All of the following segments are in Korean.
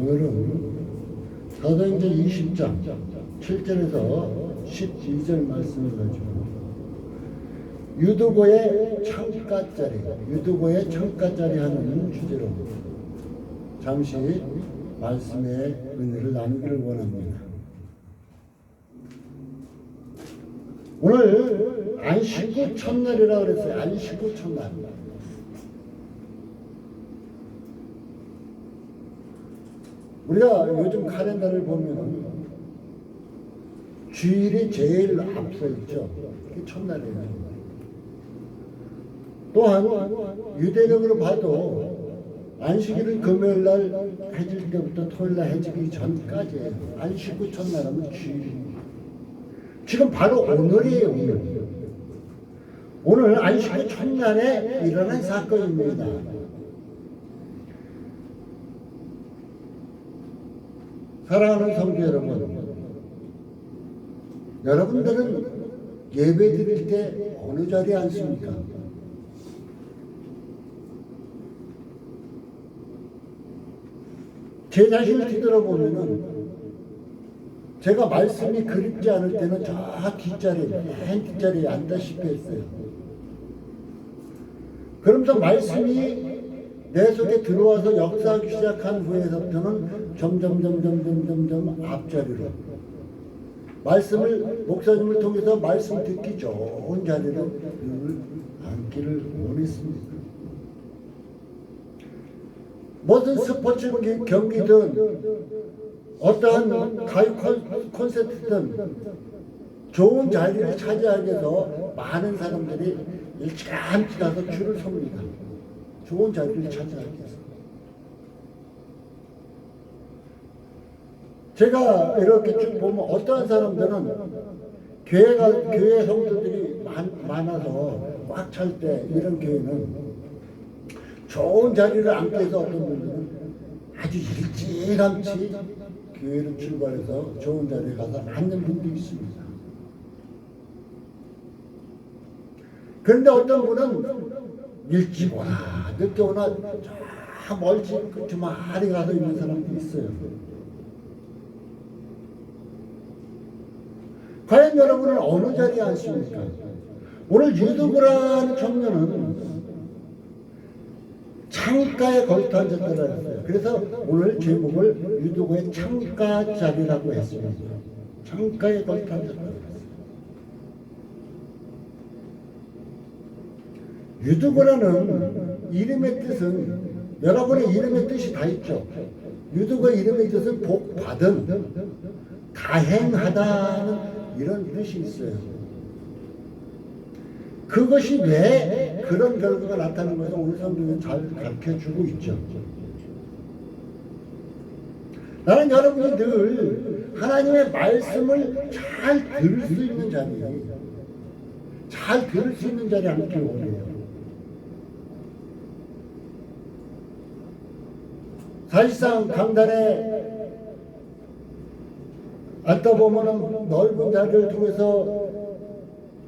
오늘은 사도행전 20장 7절에서 12절 말씀을 가지고 유두고의 창가짜리, 유두고의 창가짜리 하는 주제로 잠시 말씀의 은혜를 나누기를 원합니다. 오늘 안식구 첫날이라 그랬어요. 안식구 첫날. 우리가 요즘 카렌다를 보면 주일이 제일 앞서 있죠. 그게 첫날이에요. 또한 유대력으로 봐도 안식일은 금요일 날 해질 때부터 토요일 날 해지기 전까지예요. 안식구 첫날은 주일입니다. 지금 바로 오늘이에요, 오늘. 오늘 안식구 첫날에 일어난 사건입니다. 사랑하는 성도 여러분, 여러분들은 예배 드릴 때 어느 자리에 앉습니까? 제 자신을 뒤돌아보면은 제가 말씀이 그립지 않을 때는 저 뒷자리, 맨 뒷자리에 앉다시피 했어요. 그러면서 말씀이 내 속에 들어와서 역사하기 시작한 후에서부터는 점점 점 점 점 점 점 앞자리로 말씀을 목사님을 통해서 말씀 듣기 좋은 자리를 늘 앉기를 원했습니다. 무슨 스포츠 경기든 어떠한 가요 콘- 콘서트든 좋은 자리를 차지하기 위해서 많은 사람들이 일찌감치 가서 줄을 섭니다. 좋은 자리를 차지하기 위해서. 제가 이렇게 쭉 보면 어떠한 사람들은 교회가 교회 성도들이 많, 많아서 꽉 찰 때 이런 교회는 좋은 자리를 앉기 위해서 어떤 분들은 아주 일찌감치 교회를 출발해서 좋은 자리에 가서 앉는 분도 있습니다. 그런데 어떤 분은 일찍 오나 늦게 오나 저 멀지 그 주말에 가서 있는 사람도 있어요. 과연 여러분은 어느 자리에 앉습니까? 오늘 유두부라는 청년은 창가에 걸터 앉았다고 했어요. 그래서 오늘 제목을 유두고의 창가 자리라고 했습니다. 창가에 걸터 앉았다고 했어요. 유두고라는 이름의 뜻은 여러분의 이름의 뜻이 다 있죠. 유두고 이름의 뜻은 복 받은, 다행하다는 이런 뜻이 있어요. 그것이 왜 그런 결과가 나타나는 것을 오늘 성경은 잘 가르쳐 주고 있죠. 나는 여러분이 늘 하나님의 말씀을 잘 들을 수 있는 자리에, 잘 들을 수 있는 자리에 앉길 원해요. 사실상 강단에 앉다 보면은 넓은 자리를 통해서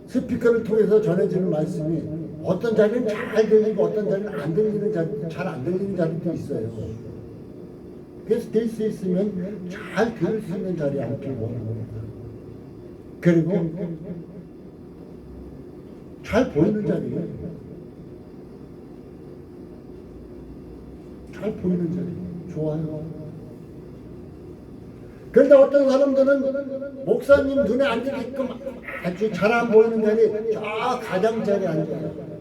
스피커를 통해서 전해지는 말씀이 어떤 자리는 잘 들리고 어떤 자리는 안 들리는 자리, 잘 안 들리는 자리도 있어요. 그래서 될 수 있으면 잘 들을 수 있는 자리에 앉길 원합니다. 그리고 잘 보이는 자리에 잘 보이는 자리 좋아요. 그런데 어떤 사람들은 목사님 눈에 안 들게끔 아주 잘 안 보이는 자리 저 가장자리에 앉아요.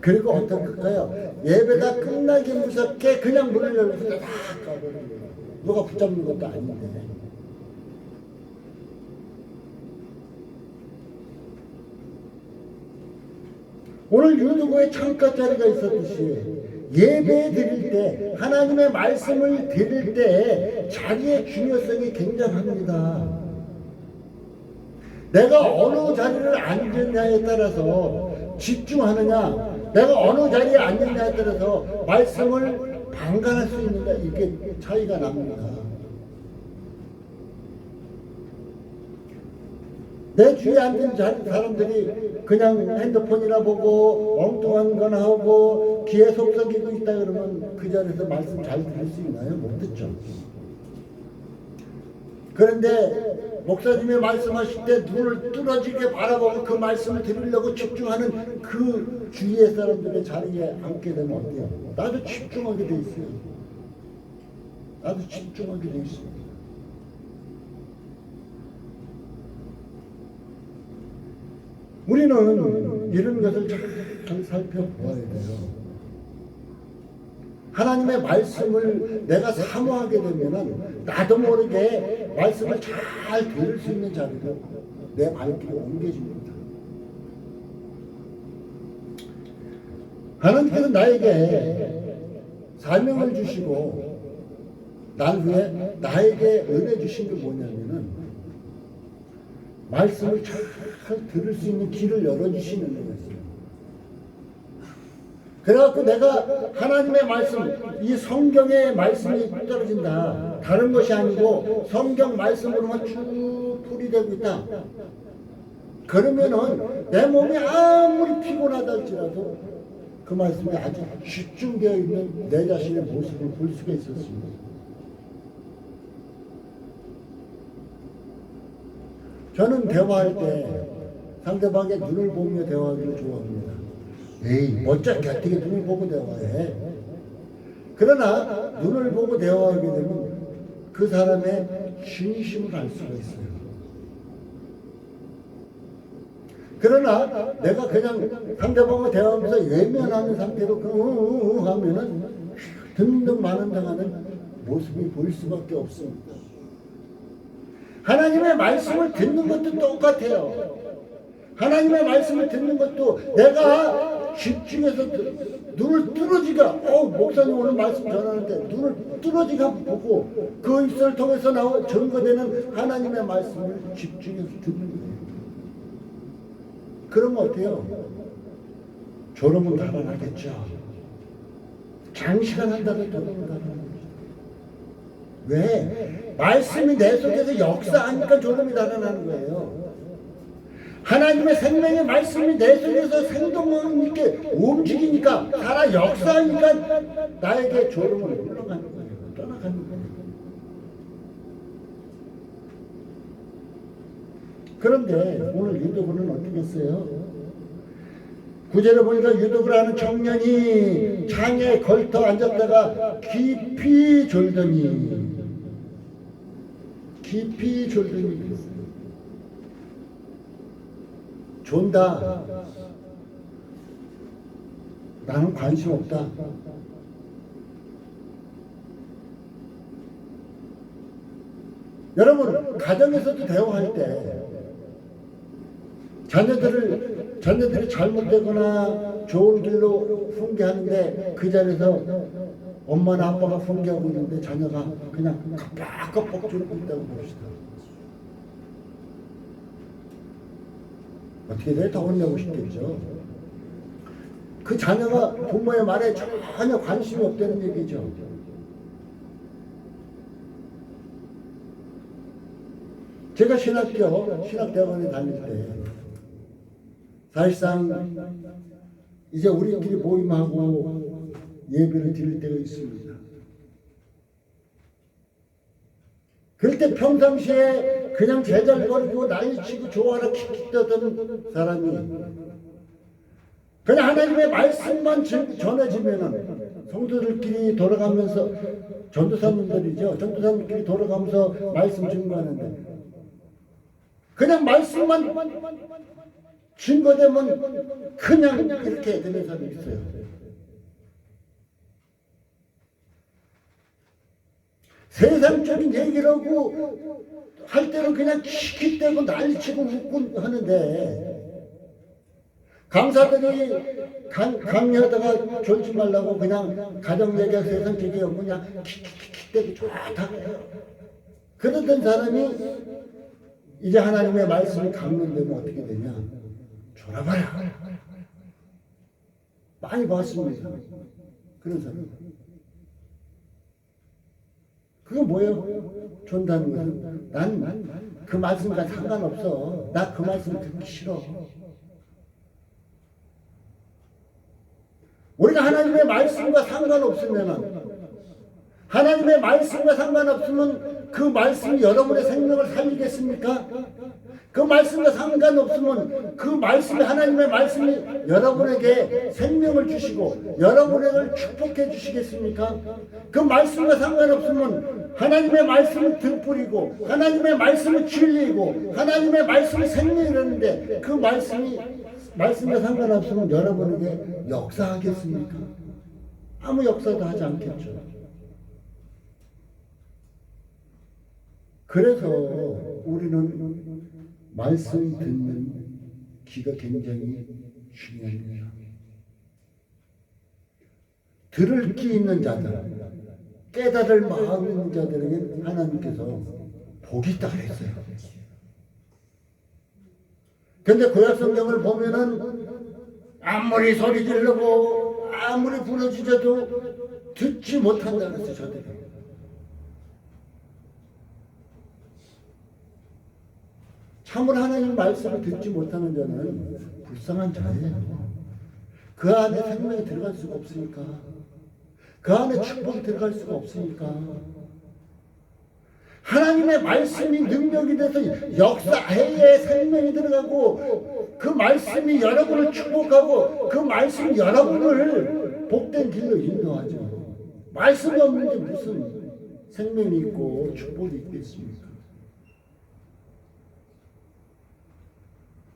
그리고 어떤 걸까요? 예배가 끝나기 무섭게 그냥 문을 열고서 다. 누가 붙잡는 것도 아닌데. 오늘 유두고의 창가 자리가 있었듯이 예배 드릴 때 하나님의 말씀을 드릴 때 자리의 중요성이 굉장합니다. 내가 어느 자리를 앉느냐에 따라서 집중하느냐, 내가 어느 자리에 앉느냐에 따라서 말씀을 방관할 수 있느냐 이게 차이가 납니다. 내 주위에 앉은 자- 사람들이 그냥 핸드폰이나 보고 엉뚱한 거나 하고 귀에 속삭이고 있다 그러면 그 자리에서 말씀 잘 들을 수 있나요? 못 듣죠. 그런데 목사님이 말씀하실 때 눈을 뚫어지게 바라보고 그 말씀을 들으려고 집중하는 그 주위의 사람들의 자리에 앉게 되면 어때요? 나도 집중하게 돼 있어요. 나도 집중하게 돼 있어요. 우리는 이런 것을 잘 살펴보아야 돼요. 하나님의 말씀을 내가 사모하게 되면은 나도 모르게 말씀을 잘 들을 수 있는 자리로 내 발길이 옮겨집니다. 하나님께서 나에게 사명을 주시고 난 후에 나에게 은혜 주신 게 뭐냐면은 말씀을 잘 들을 수 있는 길을 열어주시는 거였어요. 그래갖고 내가 하나님의 말씀, 이 성경의 말씀이 떨어진다. 다른 것이 아니고 성경 말씀으로만 쭉 풀이되고 있다. 그러면은 내 몸이 아무리 피곤하다 할지라도 그 말씀에 아주 집중되어 있는 내 자신의 모습을 볼 수가 있었습니다. 저는 대화할 때 상대방의 눈을 보며 대화하기를 좋아합니다. 에이, 멋쩍게 어떻게 눈을 보고 대화해? 그러나 눈을 보고 대화하게 되면 그 사람의 진심을 알 수가 있어요. 그러나 내가 그냥 상대방과 대화하면서 외면하는 상태로 그 으으으 하면은 등등 많은 당하는 모습이 보일 수밖에 없습니다. 하나님의 말씀을 듣는 것도 똑같아요. 하나님의 말씀을 듣는 것도 내가 집중해서 들- 눈을 뚫어지가 어 목사님 오늘 말씀 전하는데 눈을 뚫어지가 보고 그 입술을 통해서 나오 증거되는 하나님의 말씀을 집중해서 듣는 거예요. 그러면 어때요? 졸음은 달아나겠죠. 장시간 한다고 졸음은 달아나겠죠. 왜? 말씀이 내 속에서 역사하니까 졸음이 달아나는 거예요. 하나님의 생명의 말씀이 내 속에서 생동감 있게 움직이니까 살아 역사하니까 나에게 졸음은 올라가는 거예요. 떠나가는 거예요. 그런데 오늘 유도부는 어떻게 했어요? 구절에 보니까 유독을 하는 청년이 창에 걸터 앉았다가 깊이 졸더니 깊이 졸더니. 존다. 나는 관심 없다. 여러분 가정에서도 대화할 때 자녀들을 자녀들이 잘못되거나 좋은 길로 훈계하는데 그 자리에서 엄마나 아빠가 훈계하고 있는데 자녀가 그냥 깜빡깜빡 졸고 있다고 봅시다. 어떻게 돼? 더 혼내고 싶겠죠. 그 자녀가 부모의 말에 전혀 관심이 없다는 얘기죠. 제가 신학교, 신학대학원에 다닐 때 사실상 이제 우리끼리 모임하고 예배를 드릴 때가 있습니다. 그럴 때 평상시에 그냥 제잘거리고 난리치고 좋아라 킥킥대던 사람이 그냥 하나님의 말씀만 전- 전해지면은 성도들끼리 돌아가면서 전도사님들이죠. 전도사님끼리 돌아가면서 말씀 증거하는데 그냥 말씀만 증거되면 그냥 이렇게 되는 사람이 있어요. 세상적인 얘기를 하고 할 때는 그냥 킥킥대고 난리치고 웃고 하는데 강사들이 강, 강의하다가 졸지 말라고 그냥 가정 얘기가 세상 얘기하고 그냥 킥킥킥대고 좋다. 그러던 사람이 이제 하나님의 말씀이 강론되면 어떻게 되냐? 졸아봐라. 많이 봤습니다. 그런 사람 그게 뭐예요? 존다는 것은 난그 말씀과 상관없어. 나 그 말씀 듣기 싫어. 우리가 하나 하나님의 말씀과 상관없으면 하나님의 말씀과 상관없으면 그 말씀이 여러분의 생명을 살리겠습니까? 그 말씀과 상관없으면 그 말씀이 하나님의 말씀이 여러분에게 생명을 주시고 여러분을 축복해 주시겠습니까? 그 말씀과 상관없으면 하나님의 말씀은 등불이고 하나님의 말씀은 진리이고 하나님의 말씀은 생명이라는데 그 말씀이 말씀과 상관없으면 여러분에게 역사하겠습니까? 아무 역사도 하지 않겠죠. 그래서 우리는 말씀 듣는 귀가 굉장히 중요합니다. 들을 귀 있는 자들, 깨달을 마음 있는 자들에게 하나님께서 복이 있다 그랬어요. 근데 구약 성경을 보면은 아무리 소리 지르고 아무리 부러지져도 듣지 못한다 그랬어요, 저들이. 참으로 하나님 말씀을 듣지 못하는 자는 불쌍한 자예요. 그 안에 생명이 들어갈 수가 없으니까. 그 안에 축복이 들어갈 수가 없으니까. 하나님의 말씀이 능력이 돼서 역사해에 생명이 들어가고 그 말씀이 여러분을 축복하고 그 말씀이 여러분을 복된 길로 인도하죠. 말씀이 없는데 무슨 생명이 있고 축복이 있겠습니까?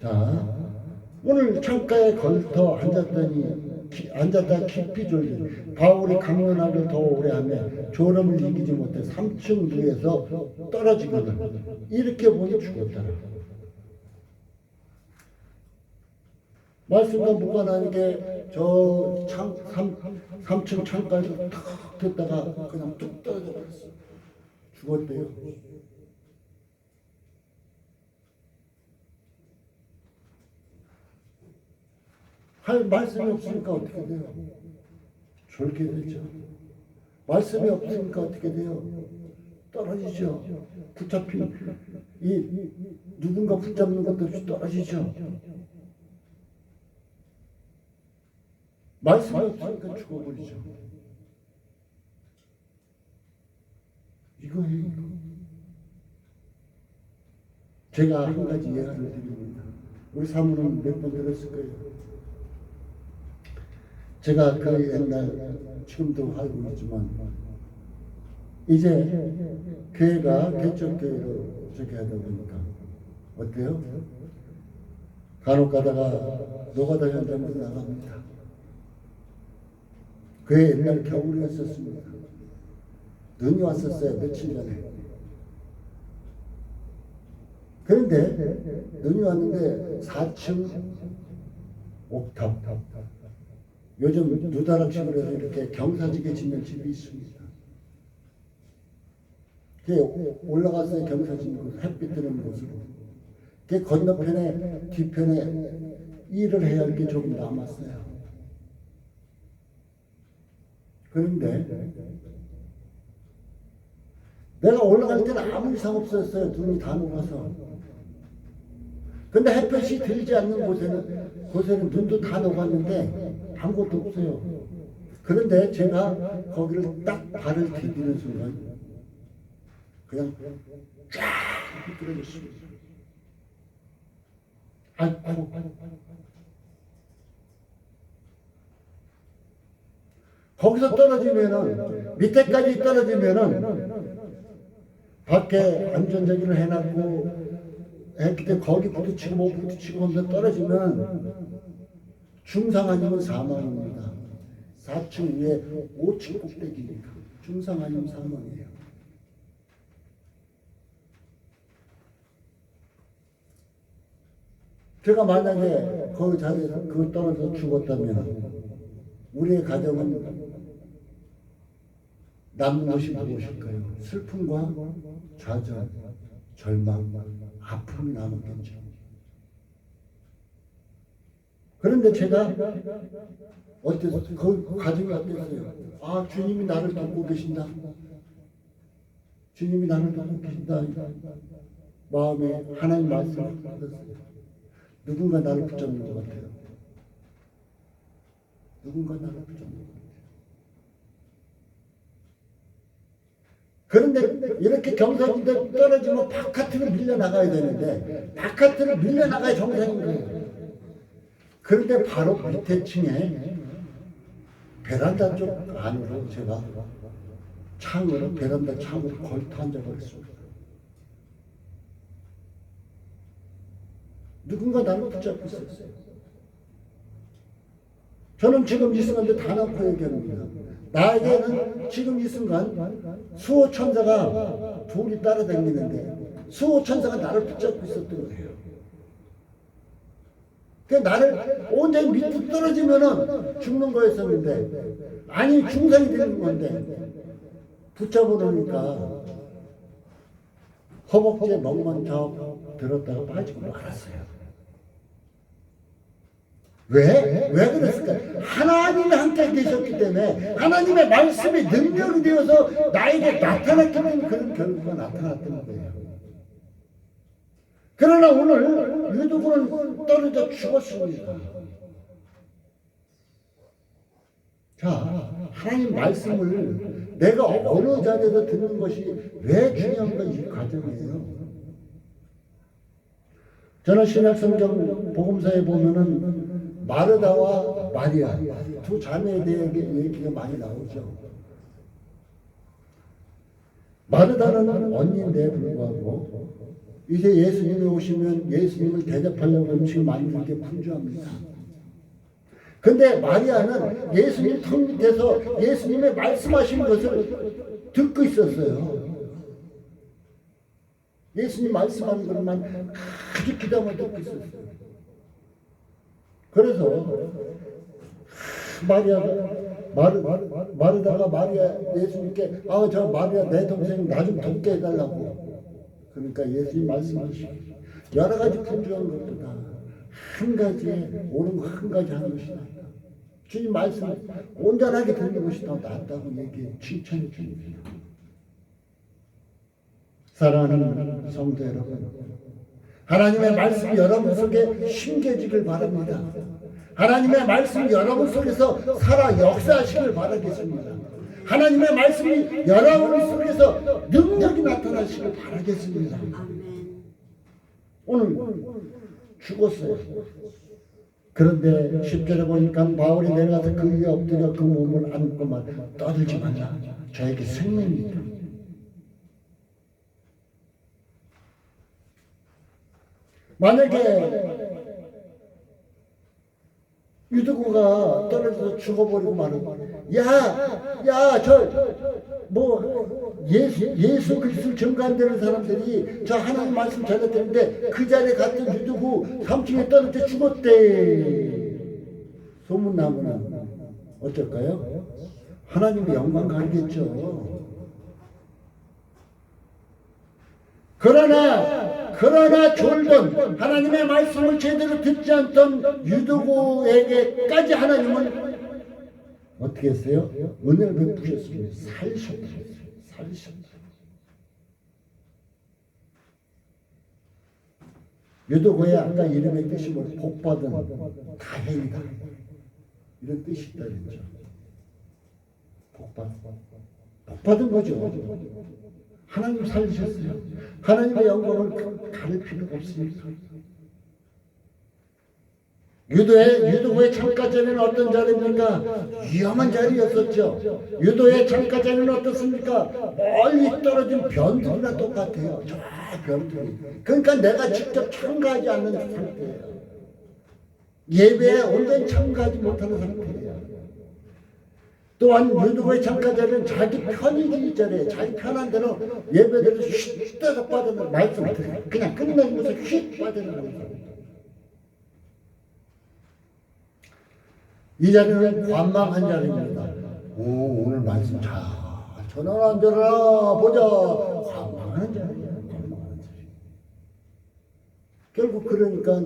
자, 오늘 창가에 걸터 앉았더니 기, 앉았다 깊이 졸린 바울이 강론하기를 더 오래 하며 졸음을 이기지 못해 3층 위에서 떨어지거든 이렇게 보니 죽었더라. 말씀과 무관한 게저 창, 3, 3층 창가에서 탁 듣다가 그냥 뚝 떨어져 버렸어. 죽었대요. 할 말씀이 없으니까 어떻게 돼요? 졸게 되죠. 말씀이 없으니까 어떻게 돼요? 떨어지죠. 붙잡힌 이 누군가 붙잡는 것도 없이 떨어지죠. 말씀이 없으니까 죽어버리죠. 이거예요. 이거. 제가 한 가지 예화를 드립니다. 우리 사모는 몇 번 들었을 거예요. 제가 그 옛날 지금도 알고 있지만 이제 교회가 개척교회로 저기 하다 보니까 어때요? 간혹 가다가 노가다 현장도 나갑니다. 교회 옛날 겨울이었었습니다. 눈이 왔었어요 며칠 전에. 그런데 눈이 왔는데 4층 옥탑 요즘 누다락식으로 해서 이렇게 경사지게 짓는 집이 있습니다. 올라가서 경사진 곳, 햇빛 드는 곳으로. 그 건너편에, 뒤편에 일을 해야 할 게 조금 남았어요. 그런데 내가 올라갈 때는 아무 이상 없었어요. 눈이 다 녹아서. 근데 햇볕이 들지 않는 곳에는, 곳에는 눈도 다 녹았는데 아무것도 없어요. 그런데 제가 거기를 딱 발을 디디는 순간 그냥 쫙 미끄러졌습니다. 아이고, 거기서 떨어지면은 밑에까지 떨어지면은 밖에 안전자기를 해놨고 때문에 거기 부딪히고 뭐 부딪히고 하면서 떨어지면 중상 아니면 사망입니다. 4층 위에 5층 꼭대기니까 중상 아니면 사망이에요. 제가 만약에 그 자리에서 그 떨어져 죽었다면 우리의 가정은 남는 것이 무엇일까요? 슬픔과 좌절, 절망, 아픔이 남았겠죠. 그런데 제가 어땠어? 그 가정이 어땠어요? 아, 주님이 나를 돕고 계신다. 주님이 나를 돕고 계신다. 마음에 하나님 받았어요. 누군가 나를 붙잡는 것 같아요. 누군가 나를 붙잡는 겁니다. 그런데 이렇게 경사진대 떨어지면 바깥으로 밀려나가야 되는데 바깥으로 밀려나가야 정상인 거예요. 그런데 바로 밑에 층에 베란다 쪽 안으로 제가 창으로 베란다 창으로 걸터 앉아버렸습니다. 누군가 나를 붙잡고 있었어요. 저는 지금 이 순간도 다 놓고 얘기합니다. 나에게는 지금 이 순간 수호 천사가 둘이 따라다니는데 수호 천사가 나를 붙잡고 있었던 거예요. 그 나를 온전히 밑으로 떨어지면은 죽는 거였었는데 아니 중상이 되는 건데 붙잡아 놓으니까 허벅지에 저 들었다가 빠지고 말았어요. 왜? 왜 그랬을까? 하나님이 함께 계셨기 때문에 하나님의 말씀이 능력이 되어서 나에게 나타났기 때문에 그런 결과가 나타났던 거예요. 그러나 오늘 유두군은 떨어져 죽었습니다. 자, 하나님 말씀을 내가 어느 자리에서 듣는 것이 왜 중요한가 이 과정이에요. 저는 신약성경 복음서에 보면은 마르다와 마리아 두 자매에 대해 얘기가 많이 나오죠. 마르다는 언니인데 불구하고 이제 예수님이 오시면 예수님을 대접하려고 지금 많이 이렇게 분주합니다. 근데 마리아는 예수님 턱 밑에서 예수님의 말씀하신 것을 듣고 있었어요. 예수님 말씀하는 것만 아주 귀담아 듣고 있었어요. 그래서 마리아가 마르, 마르다가 마리아 예수님께 아 저 마리아 내 동생 나 좀 돕게 해달라고 그러니까 예수님 말씀하시고 여러 가지 분주한 것보다 한 가지에 옳은 거한 가지 하는 것이 낫다. 주님 말씀 온전하게 듣는 것이 더 낫다고 얘기해 칭찬해 줍니다. 사랑하는 성도 여러분, 하나님의 말씀이 여러분 속에 심겨지길 바랍니다. 하나님의 말씀이 여러분 속에서 살아 역사하시길 바라겠습니다. 하나님의 말씀이 여러분 속에서 능력이 나타나시길 바라겠습니다. 오늘 죽었어요. 그런데 10절에 보니까 바울이 내려가서 그 위에 엎드려 그 몸을 안고만 떠들지 말라. 저에게 생명입니다. 만약에 유두구가 떨어져서 죽어버리고 말은 야, 야, 저, 뭐, 예수, 예수 그리스도 증거한다는 사람들이 저 하나님 말씀 전했는데 그 자리에 갔던 유두구 3층에 떨어져 죽었대. 소문나면 어쩔까요? 하나님의 영광 가겠죠. 그러나 그러나 졸던 하나님의 말씀을 제대로 듣지 않던 유두고에게까지 하나님은 어떻게 했어요? 은혜를 베푸셨습니다. 살리셨다. 살리셨다. 유두고의 아까 이름의 뜻이 뭐 복받은 다행이다. 이런 뜻이 있다 그랬죠. 복받 복받은 거죠. 하나님 살리셨어요. 하나님의 영광을 가릴 필요가 없습니다. 유도의 유도의 창가 전에는 어떤 자리입니까? 위험한 자리였었죠. 유도의 창가 전에는 어떻습니까? 멀리 떨어진 변두리나 똑같아요. 저 변두리. 그러니까 내가 직접 참가하지 않는 상태예요. 예배에 온전히 참가하지 못하는 상태예요. 또한 유두의 참가자는 자기 편의기 전에 자기 편한 대로 예배대로 휙 떠서 빠져나 말씀 그냥 끝내는 것을 휙 빠져나가는 사람. 이 자리는 관망한 자리입니다. 오 오늘 말씀 잘 전화 안 들어라 보자 관망하는 자리야. 자리. 결국 그러니까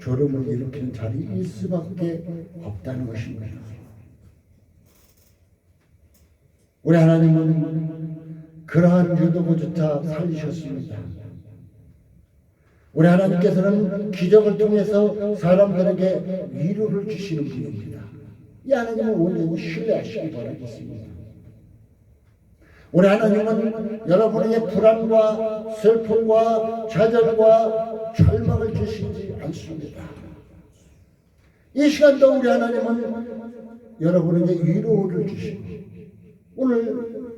졸음을 일으키는 자리 일 수밖에 없다는 것입니다. 우리 하나님은 그러한 유도구조차 살리셨습니다. 우리 하나님께서는 기적을 통해서 사람들에게 위로를 주시는 분입니다. 이 하나님을 온전히 신뢰하시기 바라겠습니다. 우리 하나님은 여러분에게 불안과 슬픔과 좌절과 절망을 주시지 않습니다. 이 시간도 우리 하나님은 여러분에게 위로를 주시고 오늘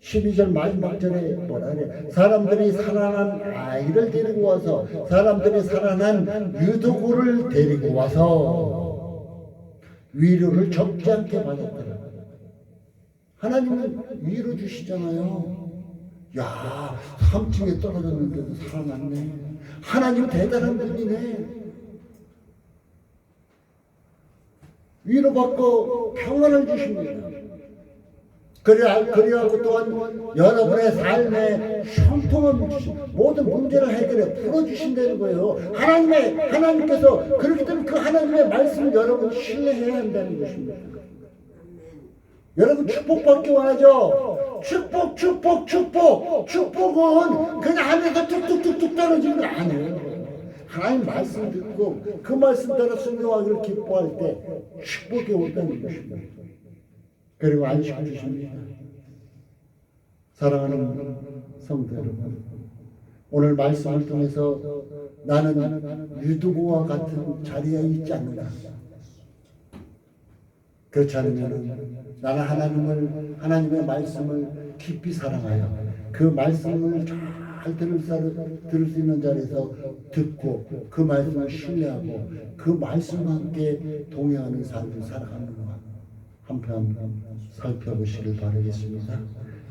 12절 마지막 절에 뭐라 그래 사람들이 살아난 아이를 데리고 와서 사람들이 살아난 유도고를 데리고 와서 위로를 적지 않게 받았더라. 하나님은 위로 주시잖아요. 야 3층에 떨어졌는데도 살아났네. 하나님 대단한 분이네. 위로받고 평안을 주십니다. 그래야, 그래하고 또한 여러분의 삶에 형통을 주시 모든 문제를 해결해 풀어주신다는 거예요. 하나님의, 하나님께서 그렇기 때문에 그 하나님의 말씀을 여러분 신뢰해야 한다는 것입니다. 여러분 축복받기 원하죠? 축복, 축복, 축복. 축복은 그냥 하늘에서 뚝뚝뚝뚝 떨어지는 거 아니에요. 하나님 말씀 듣고 그 말씀 따라 순종하기를 기뻐할 때 축복이 온다는 것입니다. 그리고 안식 주십니다. 사랑하는 성도 여러분, 오늘 말씀을 통해서 나는 유두고와 같은 자리에 있지 않는다. 그렇지 않으면 나는 하나님을 하나님의 말씀을 깊이 사랑하여 그 말씀을 잘 들을 수 있는 자리에서 듣고 그 말씀을 신뢰하고 그 말씀과 함께 동행하는 삶을 살아가는 것 한편 살펴보시길 바라겠습니다.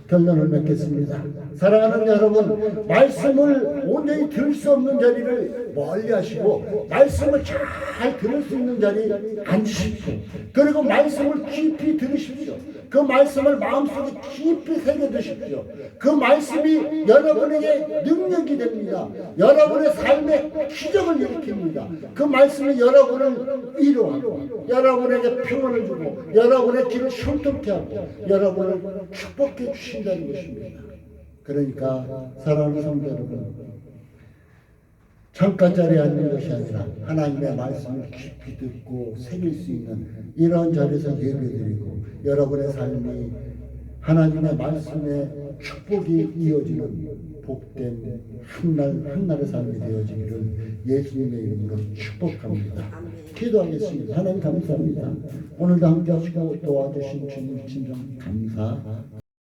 결론을 맺겠습니다. 사랑하는 여러분, 말씀을 온전히 들을 수 없는 자리를 멀리 하시고, 말씀을 잘 들을 수 있는 자리에 앉으십시오. 그리고 말씀을 깊이 들으십시오. 그 말씀을 마음속에 깊이 새겨두십시오. 그 말씀이 여러분에게 능력이 됩니다. 여러분의 삶에 기적을 일으킵니다. 그 말씀이 여러분을 위로하고, 여러분에게 평안을 주고, 여러분의 길을 손톱게 하고, 여러분을 축복해 주 신다는 것입니다. 그러니까 사랑하는 성도 여러분, 창가자리에 앉는 것이 아니라 하나님의 말씀을 깊이 듣고 새길 수 있는 이런 자리에서 예배드리고 여러분의 삶이 하나님의 말씀에 축복이 이어지는 복된 한날 한날의 삶이 되어지기를 예수님의 이름으로 축복합니다. 기도하겠습니다. 하나님 감사합니다. 오늘도 함께 하시고 도와주신 주님 진정 감사.